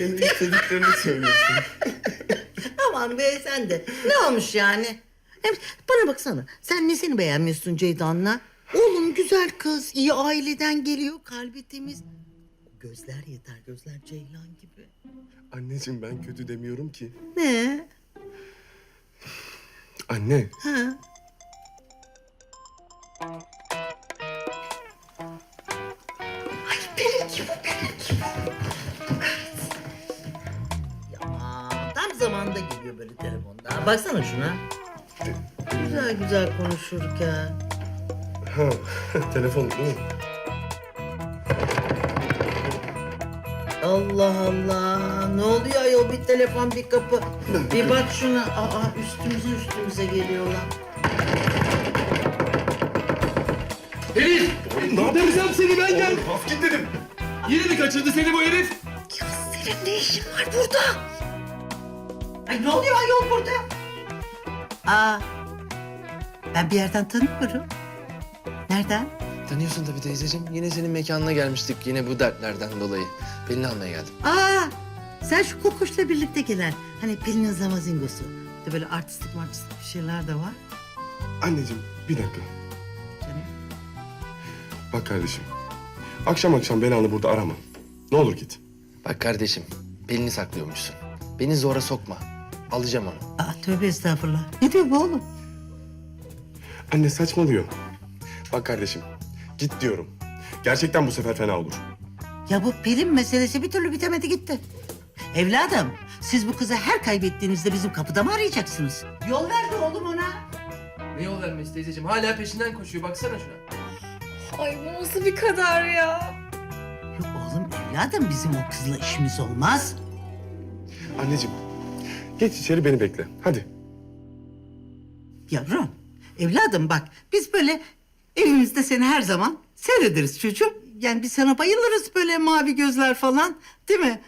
Kendi istediklerini söylüyorsun. Aman be sen de. Ne olmuş yani? Hem bana baksana. Sen nesini beğenmiyorsun Ceydan'la? Oğlum güzel kız, iyi aileden geliyor, kalbi temiz. Gözler yeter, gözler Ceylan gibi. Anneciğim ben kötü demiyorum ki. Ne? Anne. Ha? Baksana şuna. Güzel güzel konuşurken. Ha, telefon değil mi? Allah Allah. Ne oluyor ayol bir telefon bir kapı. Bir bak şuna. Aa üstümüze üstümüze geliyorlar. Herif! Ne yapacağım seni ben gel. Git dedim. Yine mi kaçırdı seni bu herif? Ya senin ne işin var burada? Ay ne oluyor ayol burada? Aa, ben bir yerden tanıyorum. Nereden? Tanıyorsun tabii teyzeciğim. Yine senin mekanına gelmiştik yine bu dertlerden dolayı. Pelin almaya geldim. Aa, sen şu kokuşla birlikte gelen. Hani Pelin'in zamazingosu. De böyle artistik martistik bir şeyler de var. Anneciğim bir dakika. Canım. Bak kardeşim. Akşam akşam belanı burada arama. Ne olur git. Bak kardeşim, Pelin'i saklıyormuşsun. Beni zora sokma. Alacağım onu. Aa, tövbe estağfurullah. Ne diyor bu oğlum? Anne saçmalıyor. Bak kardeşim. Git diyorum. Gerçekten bu sefer fena olur. Ya bu Pelin meselesi bir türlü bitemedi gitti. Evladım, siz bu kızı her kaybettiğinizde bizim kapıda mı arayacaksınız? Yol verdi oğlum ona. Ne yol vermesi teyzeciğim? Hala peşinden koşuyor. Baksana şuna. Ay bu nasıl bir kader ya? Yok oğlum evladım bizim o kızla işimiz olmaz. Anneciğim. Geç içeri beni bekle. Hadi. Yavrum, evladım bak biz böyle evimizde seni her zaman seyrederiz çocuğum. Yani biz sana bayılırız böyle mavi gözler falan değil mi?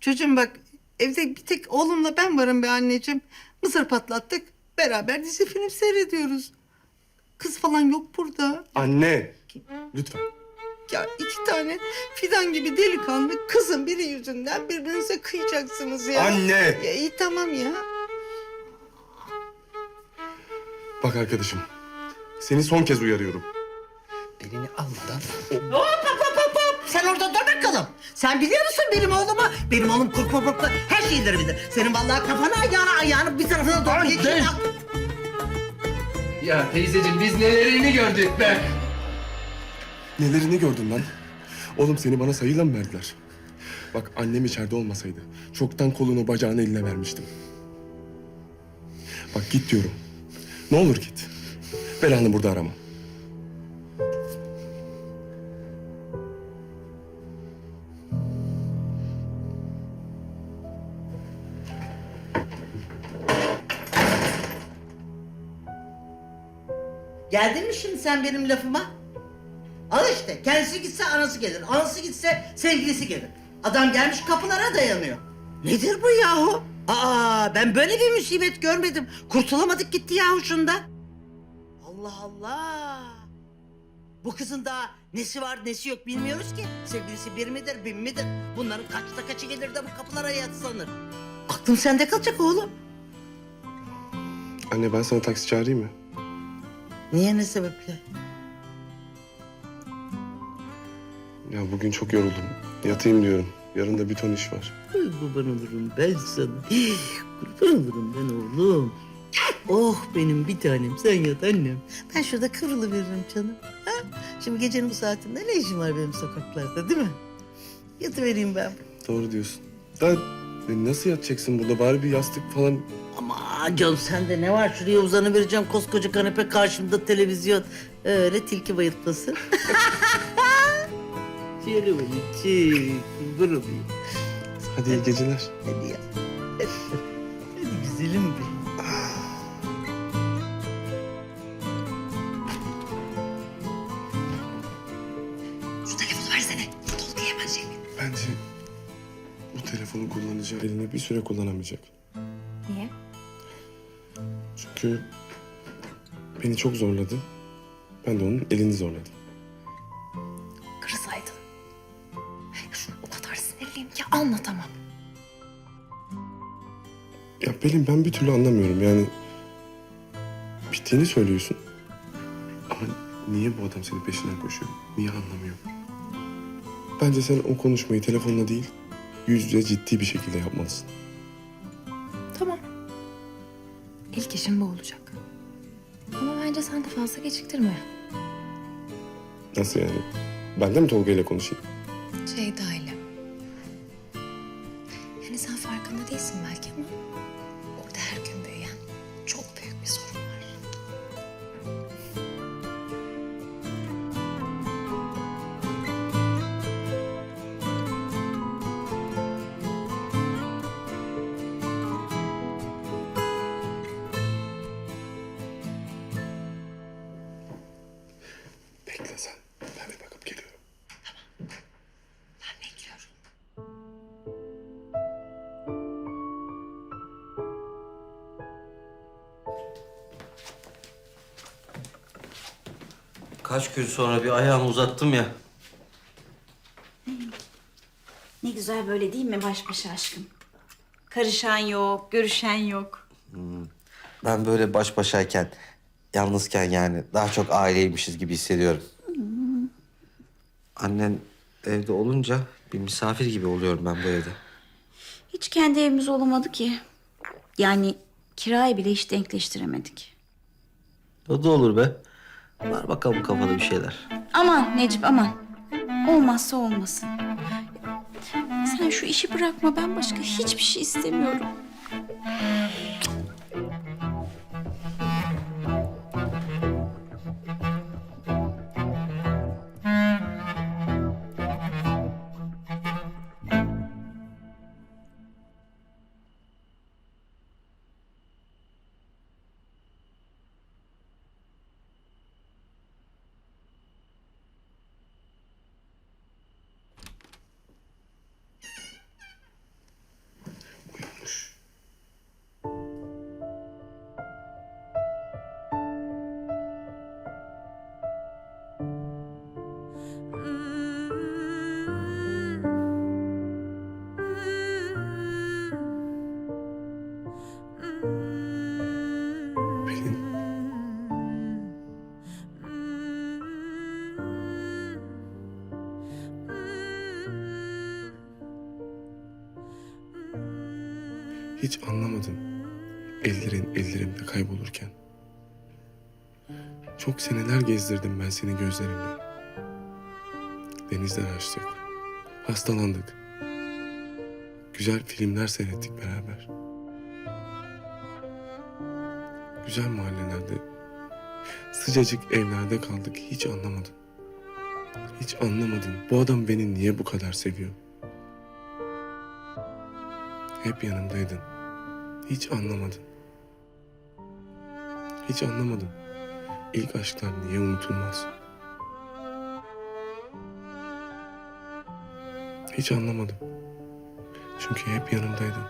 Çocuğum bak evde bir tek oğlumla ben varım be anneciğim. Mısır patlattık beraber dizi film seyrediyoruz. Kız falan yok burada. Anne. Lütfen. Ya iki tane fidan gibi delikanlı kızın biri yüzünden birbirinize kıyacaksınız ya. Anne. Ya iyi tamam ya. Bak arkadaşım. Seni son kez uyarıyorum. Pelin'i almadan Hop hop hop hop hop. Sen orada dur bakalım. Sen biliyor musun benim oğlumu? Benim oğlum korkma korkma her şeyleri bilir. Senin vallahi kafana ayağına ayağını bir tarafına doğru geçiyor. Ya teyzeciğim biz nelerini gördük be. Nelerini gördün lan? Oğlum seni bana sayıyla mı verdiler? Bak annem içeride olmasaydı çoktan kolunu bacağını eline vermiştim. Bak git diyorum. Ne olur git. Belanı burada arama. Geldin mi şimdi sen benim lafıma? İşte kendisi gitse anası gelir. Anası gitse sevgilisi gelir. Adam gelmiş kapılara dayanıyor. Nedir bu yahu? Aa ben böyle bir musibet görmedim. Kurtulamadık gitti yahu şundan. Allah Allah. Bu kızın daha nesi var nesi yok bilmiyoruz ki. Sevgilisi bir midir bin midir? Bunların kaçta kaçı gelir de bu kapılara yatsanır. Aklım sende kalacak oğlum. Anne ben sana taksi çağırayım mı? Niye ne sebeple? Ya bugün çok yoruldum. Yatayım diyorum. Yarın da bir ton iş var. Ay kurban olurum ben sana. Kurban olurum ben oğlum. Oh benim bir tanem sen yat annem. Ben şurada kıvrılıveririm canım. Ha? Şimdi gecenin bu saatinde ne işim var benim sokaklarda değil mi? Yatıvereyim ben. Doğru diyorsun. Da e, nasıl yatacaksın burada? Bari bir yastık falan. Ama canım sende ne var? Şuraya uzanıvereceğim koskoca kanepe karşımda televizyon. Öyle tilki bayıltması. Canım içi. Kurban olayım. Hadi iyi geceler. Hadi ya. Hadi güzelim benim. Şu telefonu versene. Tolga hemen şey. Bence bu telefonu kullanacak. Eline bir süre kullanamayacak. Niye? Çünkü beni çok zorladı. Ben de onun elini zorladım. Ki anlatamam. Ya Pelin ben bir türlü anlamıyorum yani. Bittiğini söylüyorsun. Ama niye bu adam senin peşinden koşuyor? Niye anlamıyorum? Bence sen o konuşmayı telefonla değil, yüz yüze ciddi bir şekilde yapmalısın. Tamam. İlk işim bu olacak. Ama bence sen de fazla geciktirme. Nasıl yani? Ben de mi Tolga ile konuşayım? Ceyda ile. Sen farkında değilsin belki ama... Kaç gün sonra bir ayağımı uzattım ya. Ne güzel böyle değil mi baş başa aşkım? Karışan yok, görüşen yok. Ben böyle baş başayken, yalnızken yani daha çok aileymişiz gibi hissediyorum. Annen evde olunca bir misafir gibi oluyorum ben bu evde. Hiç kendi evimiz olamadı ki. Yani kirayı bile hiç denkleştiremedik. O da olur be. Var bakalım kafada bir şeyler. Aman Necip aman. Olmazsa olmasın. Sen şu işi bırakma ben başka hiçbir şey istemiyorum. Hiç anlamadım. Ellerin ellerimde kaybolurken. Çok seneler gezdirdim ben seni gözlerimle. Denizler açtık. Hastalandık. Güzel filmler seyrettik beraber. Güzel mahallelerde, sıcacık evlerde kaldık. Hiç anlamadım. Hiç anlamadım. Bu adam beni niye bu kadar seviyor? Hep yanımdaydın. Hiç anlamadım. Hiç anlamadım. İlk aşklar niye unutulmaz? Hiç anlamadım. Çünkü hep yanımdaydın.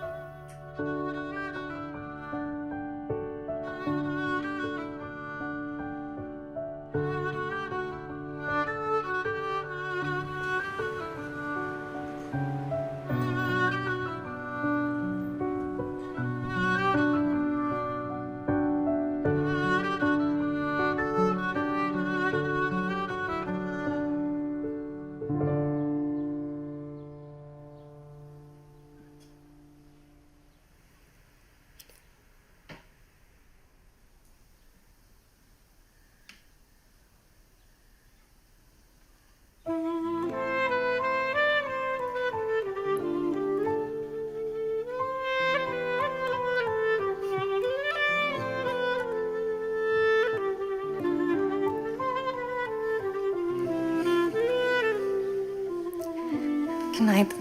Günaydın.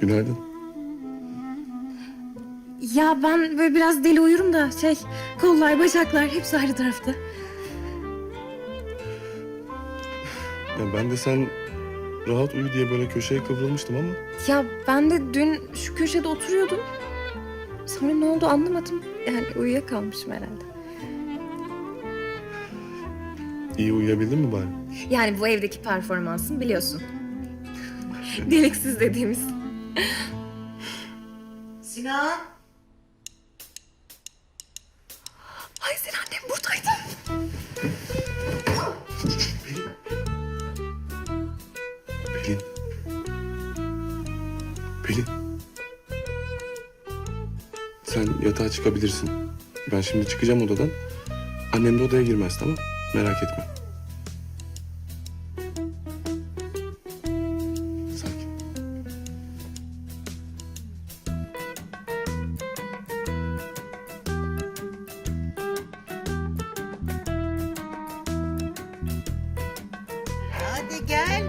Günaydın. Ya ben böyle biraz deli uyurum da şey kollar bacaklar hepsi ayrı tarafta. Ya ben de sen rahat uyu diye böyle köşeye kıvrılmıştım ama Ya ben de dün şu köşede oturuyordum. Sonra ne oldu anlamadım. Yani uyuyakalmışım herhalde. iyi uyuyabildin mi bari? Yani bu evdeki performansın biliyorsun. Deliksiz dediğimiz. Sinan. Ay sen annem buradaydı. Pelin. Pelin. Sen yatağa çıkabilirsin. Ben şimdi çıkacağım odadan. Annem de odaya girmez tamam? Merak etme. Hadi gel.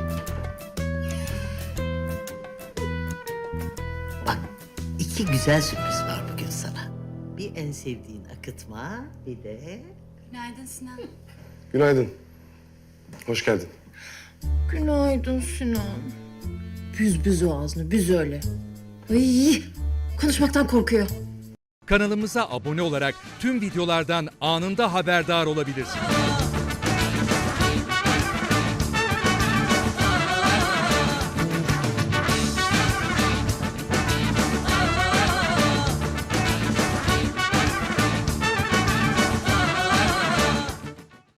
Bak iki güzel sürpriz var bugün sana. Bir en sevdiğin akıtma bir de... Günaydın Sinan. Günaydın. Hoş geldin. Günaydın Sinan. Büz büz o ağzını, büz öyle. Ay, konuşmaktan korkuyor. Kanalımıza abone olarak tüm videolardan anında haberdar olabilirsiniz.